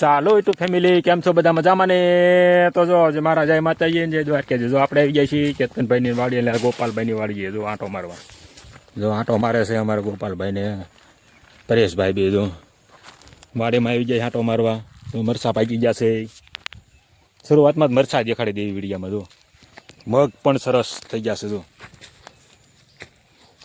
ચાલો તો ફેમિલી કેમ છો? બધા મજામાં ને તો જો, આજે મારા જય માતાજી જય દ્વારકે જો, આપણે આવી ગયા છીએ કેતનભાઈની વાડી એટલે ગોપાલભાઈની વાડીએ. જો, આંટો મારવા. જો, આંટો મારે છે અમારા ગોપાલભાઈને. પરેશભાઈ બી જો. વાડીમાં આવી જાય આંટો મારવા. તો મરસા પાકી ગયા છે. શરૂઆતમાં જ મરસા દેખાડી દેવી વિડીયામાં, જો. મગ પણ સરસ થઈ ગયા છે, જો.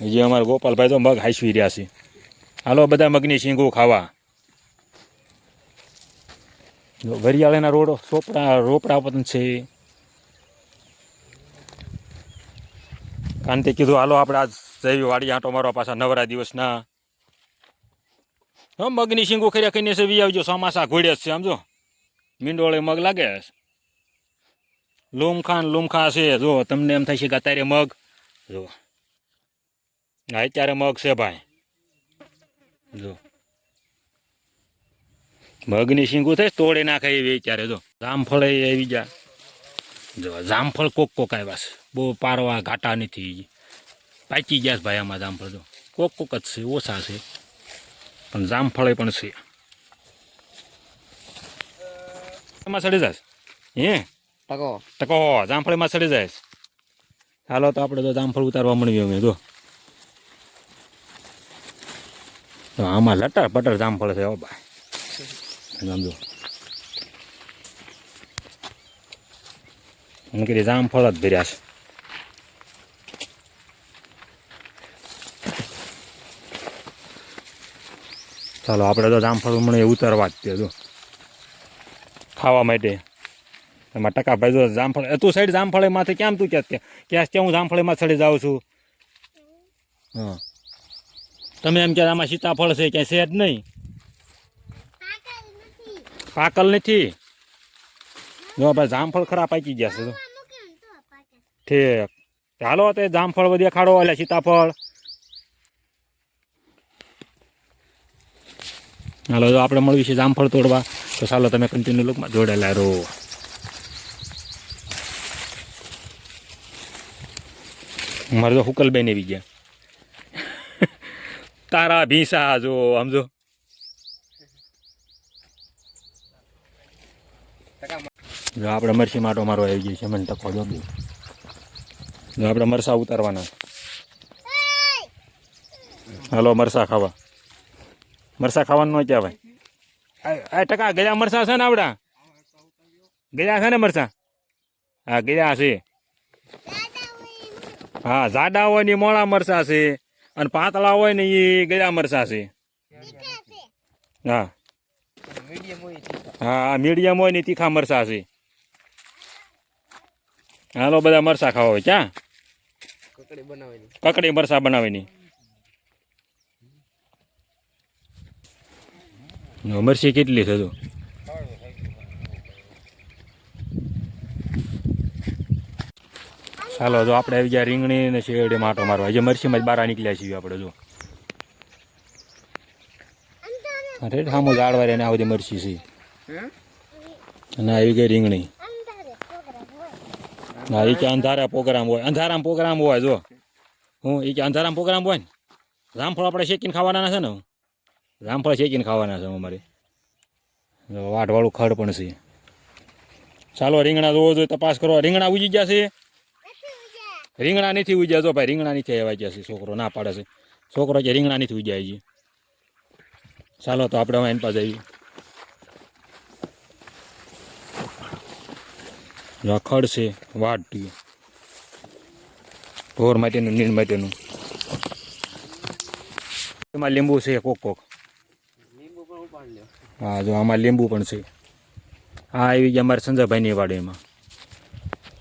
જે અમારા ગોપાલભાઈ તો મગ હાંસવી રહ્યા છે. હાલો, બધા મગની શીંગો ખાવા. જો વરિયાળીના રોડ સોપડા રોપડા પણ છે. કાંતે કીધું, હાલો, આપણે આજ જઈ વાડી આંટો મારવા પાછા નવરા દિવસના. હા, મગની શીંગો ખરીયા કહીને છે, વી આવજો, ચોમાસા ઘોડે જ છે, સમજો. મીંડોળે મગ લાગે. લોમખાન, લોમખા છે. જો, તમને એમ છે કે અત્યારે મગ, જો. અત્યારે મગ છે ભાઈ. જો. મગની શીંગું થઈ તોડી નાખે એવી અત્યારે જો. જામફળ આવી ગયા. જો જામફળ કોક કોક આવ્યા છે. બહુ પારવા ઘાટા નથી. પાકી ગયા છે ભાઈ આમાં જામફળ જો. કોક કોક જ છે ઓછા છે. પણ જામફળ પણ છે. એમાં સડી જાય હે? ટકો. ટકો. જામફળીમાં સડી જાય ચાલો તો આપણે તો જામફળ ઉતારવા મળીએ અમે જો. તો આમાં લટર પટર જામફળ છે હો ભાઈ. સમજો એમ કીધી જામફળ જ ભર્યા છે ચાલો આપણે તો જામફળ મને ઉતારવા જ તે જો ખાવા માટે એમાં ટકા ભાઈ જો જામફળ એ તું સાઈડ જામફળીમાંથી કેમ તું ક્યાં ક્યાં ક્યાં હું જામફળીમાં સડી જાઉં છું હા તમે એમ કે આમાં સીતાફળ છે ક્યાંય છે જ નહીં પાકલ નથી. જો ભાઈ જામફળ ખરા પાકી ગયા છે. ઠીક ચાલો તે જામફળ બધી ખાડો એટલે સીતાફળ. હાલો, જો આપણે મળવી છે જામફળ તોડવા, તો ચાલો તમે કન્ટિન્યુ લુકમાં જોડેલા રહો. મારે તો હુકલબેન એવી ગયા. તારા ભીસા જો, સમજો. જો આપણે મરસી માટો મારો આવી ગયો છે, મને તકો જો આપણે મરસા ઉતારવાના. હાલો મરસા ખાવા. મરસા ખાવાનું ન કહેવાય. આ ટકા ગયા મરસા છે ને આપણા ગયા છે ને મરસા હા ગયા છે. હા, જાડા હોય ને મોળા મરસા છે. અને પાતળા હોય ને એ ગયા મરસા છે. હા. હા, મીડિયમ હોય ને તીખા મરસા છે. હાલો બધા મરસા ખાવા હોય ક્યાં? કકડી બનાવવાની. કકડી મરસા બનાવીની. મરસી કેટલી છે જો? ચાલો જો આપણે આવી ગયા રીંગણી ને શેરડી માટો મારવા. જે મરસીમાં જ બહાર નીકળ્યા છીએ આપણે જો. અરે સામો જાળવા રે ને આ બધી મરસી છે. અને આવી ગઈ રીંગણી. હા એ કે અંધારા પ્રોગ્રામ હોય. અંધારામાં પ્રોગ્રામ હોય, જો. હું એ કે અંધારામાં પ્રોગ્રામ હોય ને, રામફળ આપણે શેકીને ખાવાના છે ને રામફળ શેકીને ખાવાના છે અમારે. વાટવાળું ખડ પણ છે. ચાલો, રીંગણા જોવો જોઈએ, તપાસ કરો. રીંગણા ઉજી ગયા છે? રીંગણા નથી ઉજ્યા. જો ભાઈ, રીંગણા નથી આવ્યા ગયા છે, છોકરો ના પાડે છે. છોકરો કે રીંગણા નથી ઉજ્યા હજી. ચાલો, તો આપણે હવે એની પાસે આવી જો ખડ છે વાટ ઢોર માટેનું નીણ માટેનું. એમાં લીંબુ છે કોક કોક. હા જો આમાં લીંબુ પણ છે. હા આવી ગયા અમારે સંજાભાઈની વાડીમાં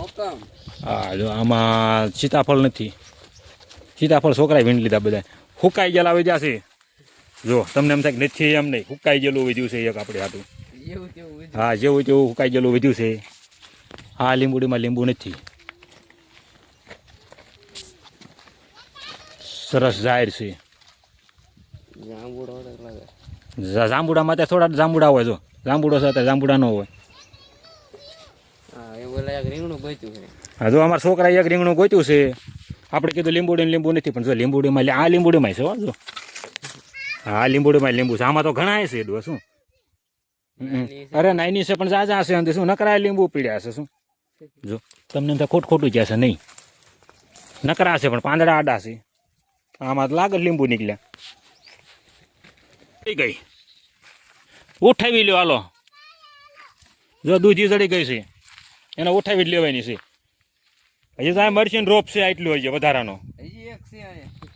એમાં. હા જો આમાં સીતાફળ નથી. સીતાફળ છોકરાએ વીણ લીધા બધા હુકાઈ ગયેલા આવી છે. જો તમને એમ થાય કે નથી એમ નહીં. હુકાઈ ગયેલું વધ્યું છે એક આપણે હાટું. હા જેવું તેવું હુકાઈ ગયેલું વધ્યું છે. હા લીંબુડીમાં લીંબુ નથી. સરસ જાહેર છે. જાંબુડામાં ત્યાં થોડા જાંબુડા હોય જો. જાંબુડો છે ત્યાં જાંબુડા ન હોય. હા છે. જો અમારા છોકરાએ એક રીંગણું ગોત્યું છે. આપણે કીધું લીંબુડી લીંબુ નથી પણ જો લીંબુડીમાં આ લીંબુડીમાં છે હો જો. હા લીંબુડીમાં લીંબુ છે. આમાં તો ઘણા છે દો શું અરે નાની છે પણ જાજા હશે અંદર શું? નકરાય લીંબુ પીડ્યા હશે શું? જો તમને તો ખોટ ખોટું જશે નહીં. નકરા છે પણ પાંદડા આડા છે. આમાં તો લાગે લીંબુ નીકળ્યા. થઈ ગઈ. ઉઠાવી લ્યો હાલો. જો દૂધી ચડી ગઈ છે એને ઉઠાવી જ લેવાની છે. હજી આ મરચીનો રોપ છે આટલું હજી વધારાનો.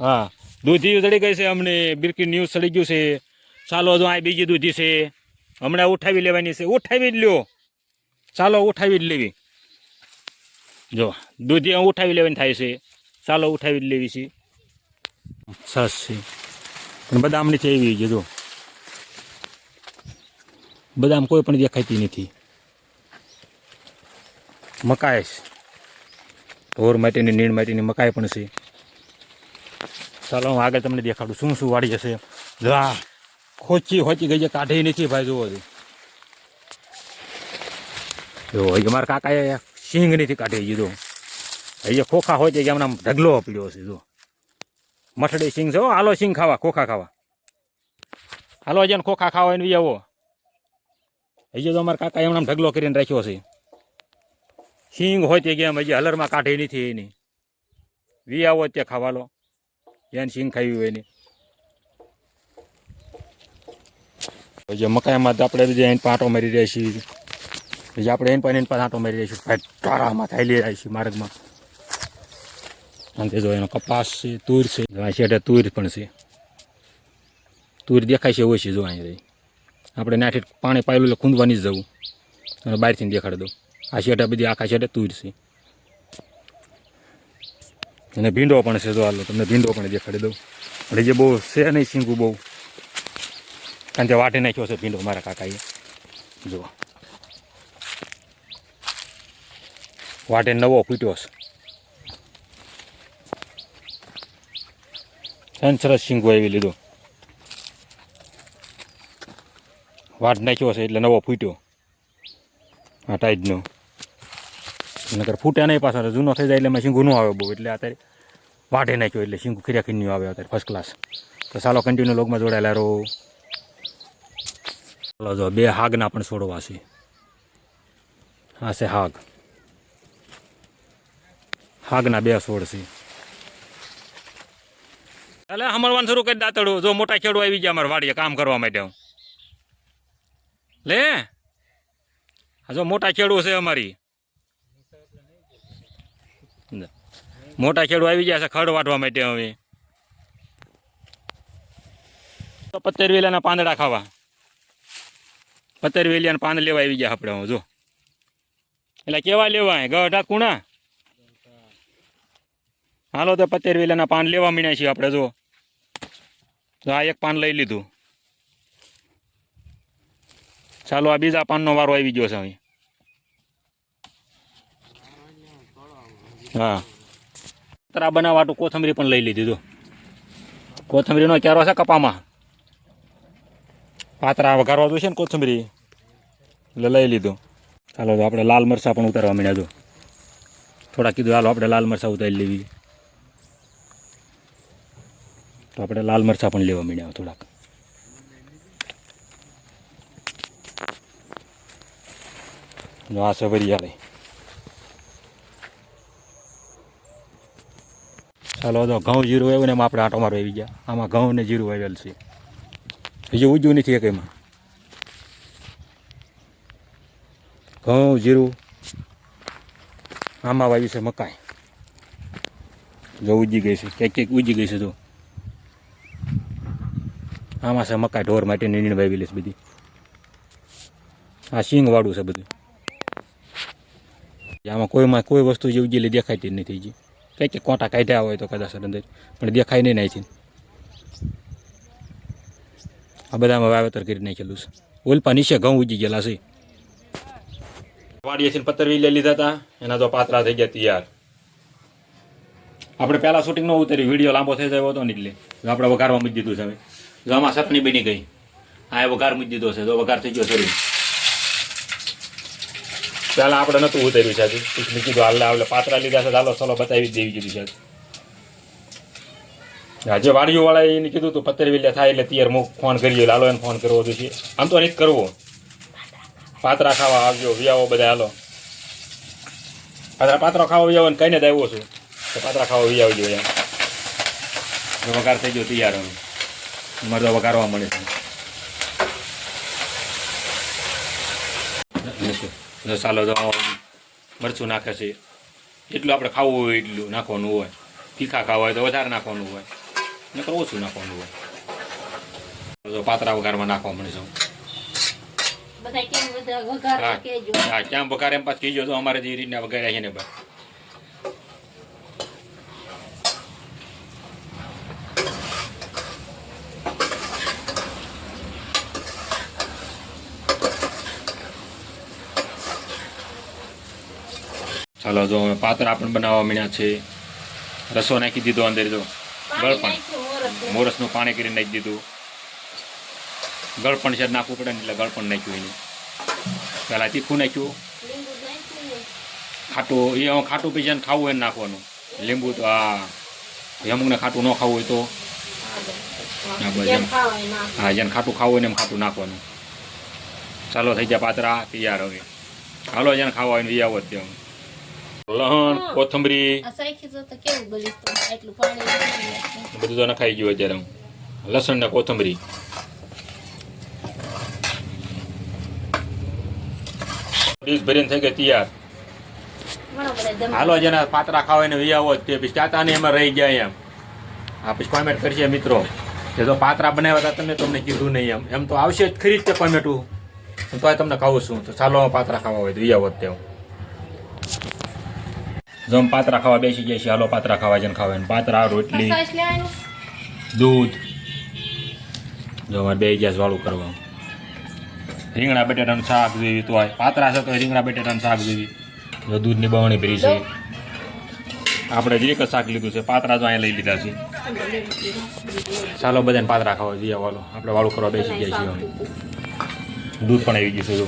હા દૂધી ચડી ગઈ છે અમને બિરકી ન્યૂઝ ચડી ગયું છે. ચાલો જો આ બીજી દૂધી છે. હમણાં ઉઠાવી લેવાની છે. ઉઠાવી જ લ્યો. ચાલો ઉઠાવી જ લેવી. જો, દૂધી ઉઠાવી લેવાની થાય છે. ચાલો ઉઠાવી લેવી છે. સરસ છે પણ બદામ નથી એવી છે, જો. બદામ કોઈ પણ દેખાતી નથી. મકાઈ છે. ઢોર માટેની, નીણ માટેની મકાઈ પણ છે. ચાલો, હું આગળ તમને દેખાડું શું શું વાડી હશે આ ખોચી ખોચી ગઈ છે, કાઢી નથી, ભાઈ જોવો છો જો અમારા કાકા કાકાએ સિંગ નથી કાઢી દીધો હજી ખોખા હોય કે હમણાં ઢગલો પીડ્યો છે, જો. મઠડી સિંગ છે હાલો સિંગ ખાવા, ખોખા ખાવા. હાલો જેને ખોખા ખાવા એને આવો. હજી તો અમારા કાકા એમના ઢગલો કરીને રાખ્યો છે. સિંગ હોય તે કેમ હજી હલરમાં કાઢી નથી એની. વી આવો તે ખાવા લો. એને સિંગ ખાવી હોય એની. પછી મકાઈમાં તો આપણે બીજા એને પાટો મારી રહ્યા છીએ. પછી આપણે એન પણ એને પણ આંટો મારી છીએ ભાઈ ટારામાં થાયલી રહ્યા છીએ માર્ગમાં. અને જો એનો કપાસ છે, તુર છે. શેઠે તુર પણ છે. તુર દેખાય છે ઓછી જો અહીં આપણે નાઠી પાણી પાયેલું એટલે ખૂંદવાની જ જવું. અને બહારથી દેખાડી દઉં. આ શેઢા બધી આખા શેઠે તુર છે. અને ભીંડો પણ છે, જો હાલો, તમને ભીંડો પણ દેખાડી દઉં. એટલે જે બહુ છે નહીં સિંગું બહુ. કારણ કે વાટી નાખ્યો છે ભીંડો મારા કાકાએ. જુઓ. વાટે નવો ફૂટ્યો છે સરસ સિંગો આવી લીધો. વાટ નાખ્યો છે એટલે નવો ફૂટ્યો. આ ટાઈડનો નકર ફૂટ્યા નહીં પાછો, જૂનો થઈ જાય એટલે એમાં શીંગું ન આવે બહુ. એટલે અત્યારે વાઢે નાખ્યો એટલે શીંગું ખીર્યા ખીન્યું આવે અત્યારે ફર્સ્ટ ક્લાસ તો ચાલો કન્ટિન્યુ લોગમાં જોડાયેલા રહો. ચાલો જો, બે હાગના પણ છોડવા છે. આ છે હાગ. હાગના બે છોડ છે. એટલે હમણવાનું શરૂ કરી દાતડું જો મોટા ખેડૂ આવી ગયા અમારે વાડીએ કામ કરવા માટે હું લે જો મોટા ખેડૂ છે અમારી. મોટા ખેડૂ આવી ગયા છે ખડ વાટવા માટે હવે. તો પત્તર પાંદડા ખાવા. પત્તર વેલિયાના પાંદ લેવા આવી ગયા આપણે હું જો. એટલે કેવા લેવા? ગઢા કુણા? હાલો તો પતેર વેલાના પાન લેવા મીણ્યા છીએ આપણે જો. તો આ એક પાન લઈ લીધું. ચાલો, આ બીજા પાનનો વારો આવી ગયો છે હવે હા. તરા બનાવવાટું કોથમરી પણ લઈ લીધી, જો. કોથમરીનો ક્યારો છે કપામાં. પાતરા વઘારવા જોઈશે ને કોથમરી? એટલે લઈ લીધું. ચાલો આપણે લાલ મરચાં પણ ઉતારવા માંડ્યા જો. થોડા કીધું, હાલો, આપણે લાલ મરચાં ઉતારી લેવી. તો આપણે લાલ મરચાં પણ લેવા મળ્યા થોડાક. આ સવરિયા લઈ ચાલો તો ઘઉં જીરું આવ્યું ને એમાં આપણે આટો મારો આવી ગયા. આમાં ઘઉં ને જીરું આવેલ છે. હજી ઉજ્યું નથી એક એમાં. ઘઉં, જીરું, આમાં વાવી છે મકાઈ. જો ઉજી ગઈ છે. ક્યાંક ક્યાંક ઉજી ગઈ છે જો આમાં છે મકાઈ ઢોર માટે નીણ વાવેલી છે બધી. આ સિંગ વાળું છે બધું. આમાં કોઈમાં કોઈ વસ્તુ જે ઉજેલી દેખાતી જ નથી હજી. કંઈક કે કોટા કાઢ્યા હોય તો કદાચ અંદર. પણ દેખાય નહીં નાખી આ બધામાં વાવેતર કરી નાખેલું છે. ઓલપા નીચે ઘઉં ઉજી ગયેલા છે. વાડીએ છે પત્તર વીલે લીધા હતા. એના તો પાતરા થઈ ગયા તૈયાર. આપણે પહેલા શૂટિંગ ન ઉતરી વીડિયો લાંબો થઈ જાય હતો ને એટલે આપણે વઘારવા મૂકી દીધું છે હવે. જો આમાં ચટણી બની ગઈ. આ એ વઘાર મૂકી દીધો છે. તો વઘાર થઈ ગયો શરૂ ચાલ આપણે નતું ઉતર્યું છે હજી કીધું હાલ આપણે પાત્રા લીધા છે. ચાલો ચાલો બતાવી દેવી કીધું છે આજે વાડીઓવાળાએ એને કીધું તું પત્તર વિલ્યા થાય એટલે તિયર મુખ ફોન કરીએ. લાલો એને ફોન કરવો જોઈએ આમ તો નહીં કરવો. પાત્રા ખાવા આવજો. વ્યાવો બધા હાલો. પાત્રા પાત્રા ખાવા વ્યાવો ને કહીને જ આવ્યો છું. તો પાત્રા ખાવા વ્યાવજો એમ. વઘાર થઈ ગયો તૈયાર હવે. અમારે તો વઘારવા મળે. છે તો મરચું નાખે છે. એટલું આપણે ખાવું હોય એટલું નાખવાનું હોય. તીખા ખાવા હોય તો વધારે નાખવાનું હોય. નકર ઓછું નાખવાનું હોય. પાતરા વઘારમાં નાખવા મળે છે બધા કેમ વઘાર હા એમ પાછું કીજો તો અમારે જે રીતના વઘાર્યા છે ને ભાઈ ચાલો જો પાતરા પણ બનાવવા મળ્યા છે. રસો નાખી દીધો અંદર જો. ગળપણ મોરસનું પાણી કરી નાખી દીધું. ગળપણ છે નાખવું પડે ને એટલે ગળપણ નાખ્યું એને. પહેલાં તીખું નાખ્યું. ખાટું એ ખાટું પછી જેને ખાવું હોય એને નાખવાનું. લીંબુ તો હા. અમુકને ખાટું ન ખાવું હોય તો. હા, જેને ખાટું ખાવું હોય ને એમ ખાટું નાખવાનું. ચાલો થઈ ગયા પાત્રા તૈયાર હવે. હાલો જેને ખાવા હોય ને એ આવો જ લહણ કોથમરી. તો તો. બધું તો નખાઈ ગયું અત્યારે લસણ ને કોથમરી. ડીશ ભરીને થઈ ગઈ તૈયાર. હાલો જેના પાત્રા ખાવા ને વિયાવો તે. પછી ચાતા ને એમાં રહી ગયા એમ. આ પછી કોમેન્ટ કરશે મિત્રો. કે જો પાત્રા બનાવ્યા હતા તમે તમને કીધું નહીં એમ. એમ તો આવશે જ ખરી જ તે કોમેટું તો તમને કહું છું. તો ચાલો પાત્રા ખાવા હોય તો વિયાવો તે તેવું જો અમે પાત્રા ખાવા બેસી ગયા છે હાલો પાત્રા ખાવા જઈને ખાવા પાત્રા રોટલી? દૂધ. જો અમારે બે ગેસ વાળું કરવા. રીંગણા બટેટાનું શાક જેવી તો પાત્રા છે તો રીંગણા બટેટાનું શાક જેવી. જો દૂધની બવણી ભરી છે. આપણે જે એક શાક લીધું છે પાત્રા તો અહીંયા લઈ લીધા છે. ચાલો બધાને પાત્રા ખાવા જઈએ વાલો આપણે વાળું કરવા બેસી ગયા છીએ. દૂધ પણ આવી ગયું છે જો.